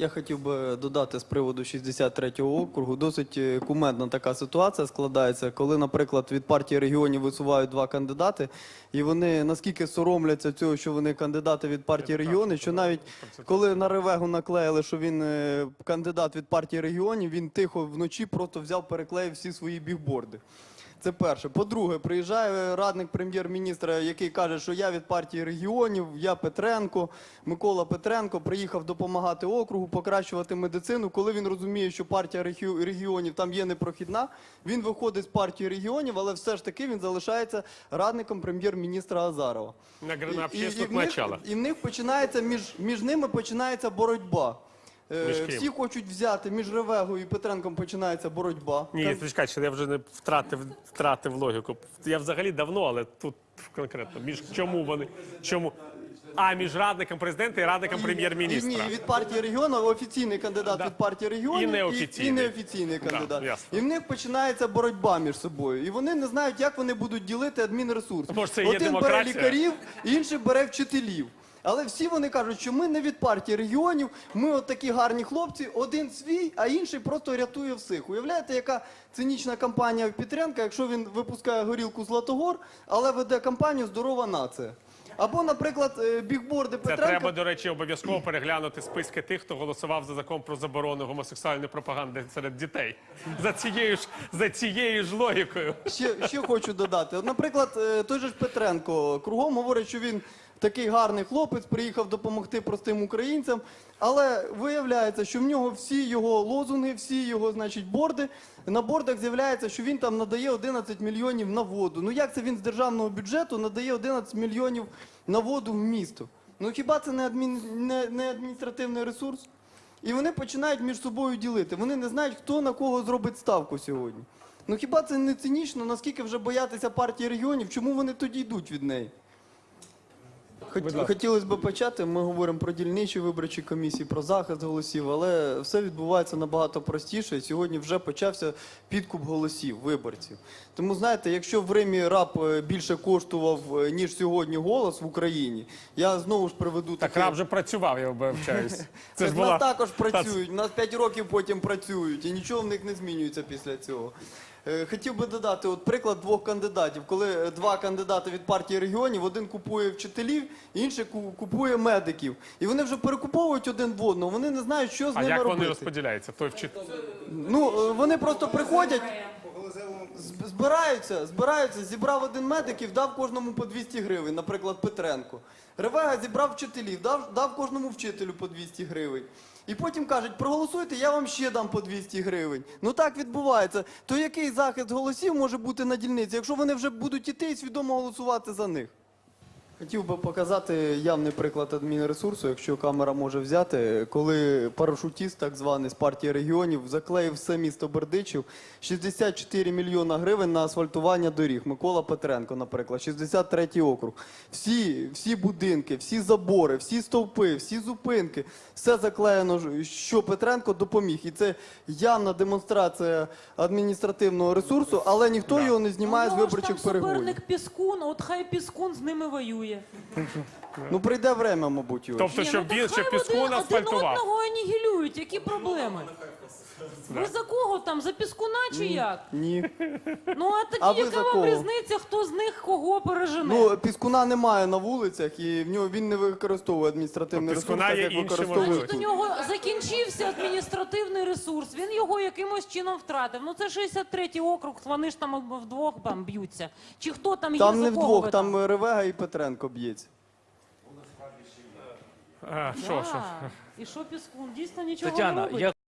Я хотів би додати з приводу 63-го округу. Досить е, кумедна така ситуація складається, коли, наприклад, від партії регіонів висувають два кандидати, і вони наскільки соромляться цього, що вони кандидати від партії регіонів, що навіть коли на Ревегу наклеїли, що він е, кандидат від партії регіонів, він тихо вночі просто взяв, переклеїв всі свої бігборди. Це перше. По-друге, приїжджає радник прем'єр-міністра, який каже, що я від партії регіонів, я Петренко, Микола Петренко приїхав допомагати округу, покращувати медицину. Коли він розуміє, що партія регіонів там є непрохідна, він виходить з партії регіонів, але все ж таки він залишається радником прем'єр-міністра Азарова. На, І- і- і в них- І в них починається між, між ними починається боротьба. Е, ким? Всі хочуть взяти між Ревегою і Петренком починається боротьба. Ні, почекай, що я вже не втратив, втратив логіку. Я взагалі давно, але тут конкретно. Між чому вони? Чому? А, між радником президента і радником прем'єр-міністра. І, ні, від партії регіону офіційний кандидат Да. від партії регіонів І неофіційний. і, неофіційний Да, кандидат. ясно. і в них починається боротьба між собою. І вони не знають, як вони будуть ділити адмінресурс. Може, це і є Один бере демократія? лікарів, інший бере вчителів. Але всі вони кажуть, що ми не від партії регіонів, ми от такі гарні хлопці, один свій, а інший просто рятує всіх. Уявляєте, яка цинічна кампанія в Петренка, якщо він випускає горілку Златогор, але веде кампанію Здорова нація. Або, наприклад, е, бігборди Це треба, до речі, обов'язково переглянути списки тих, хто голосував за закон про заборону гомосексуальної пропаганди серед дітей. За цією ж за цією ж логікою. Ще, ще хочу додати. От, наприклад, е, той же ж Петренко кругом говорить, що він такий гарний хлопець, приїхав допомогти простим українцям. Але виявляється, що в нього всі його лозунги, всі його, значить, борди. На бордах з'являється, що він там надає 11 мільйонів на воду. Ну як це він з державного бюджету надає 11 мільйонів на воду в місто? Ну хіба це не, адмін... не, не адміністративний ресурс? І вони починають між собою ділити. Вони не знають, хто на кого зробить ставку сьогодні. Ну хіба це не цинічно, наскільки вже боятися партії регіонів? Чому вони тоді йдуть від неї? Хот- Хотілося б почати. Ми говоримо про дільничі виборчі комісії, про захист голосів, але все відбувається набагато простіше. Сьогодні вже почався підкуп голосів виборців. Тому знаєте, якщо в Римі раб е, більше коштував е, ніж сьогодні голос в Україні, я знову ж приведу Так таке- раб вже працював, я вибачаюсь. Це ж була нас також працюють, нас 5 років потім працюють, і нічого в них не змінюється після цього. Е, Хотів би додати от приклад двох кандидатів. Коли е, два кандидати від партії регіонів, один купує вчителів, інший ку- купує медиків. І вони вже перекуповують один в одного, вони не знають, що з А ними як робити. вони розподіляються? Той вчит... Ну, е, вони просто приходять, збираються, збираються, зібрав один медик і дав кожному по 200 гривень, наприклад, Петренко. Ревега зібрав вчителів, дав, дав кожному вчителю по 200 гривень. І потім кажуть, проголосуйте, я вам ще дам по 200 гривень. Ну так відбувається. То який захист голосів може бути на дільниці, якщо вони вже будуть іти і свідомо голосувати за них? Хотів би показати явний приклад адмінресурсу, якщо камера може взяти, коли парашутіст, так званий з партії регіонів, заклеїв все місто Бердичів 64 мільйона гривень на асфальтування доріг. Микола Петренко, наприклад, 63 округ. Всі, всі будинки, всі забори, всі стовпи, всі зупинки, все заклеєно, що Петренко допоміг. І це явна демонстрація адміністративного ресурсу, але ніхто його не знімає з У нього ж виборчих там перегонів. суперник Піскун, от хай Піскун з ними воює. Ну прийде время, мабуть, його. Тобто, Ні, щоб ну, так він хай піску вони один асфальтував. одного анігілюють, які проблеми? Ви за кого там? За Піскуна чи як? Ні. Ну а тоді А ви яка за вам кого? різниця, хто з них кого пережене? Ну, піскуна немає на вулицях, і в нього він не використовує адміністративний Ну, ресурс, піскуна так є як інші використовує Значить, у тут. нього закінчився адміністративний ресурс. Він його якимось чином втратив. Ну це 63-й округ, вони ж там вдвох там б'ються. Чи хто там є Там за не кого вдвох, там Ревега і Петренко б'ється. А, що, що? І що Піскун? Дійсно нічого не Тетяна, робить? я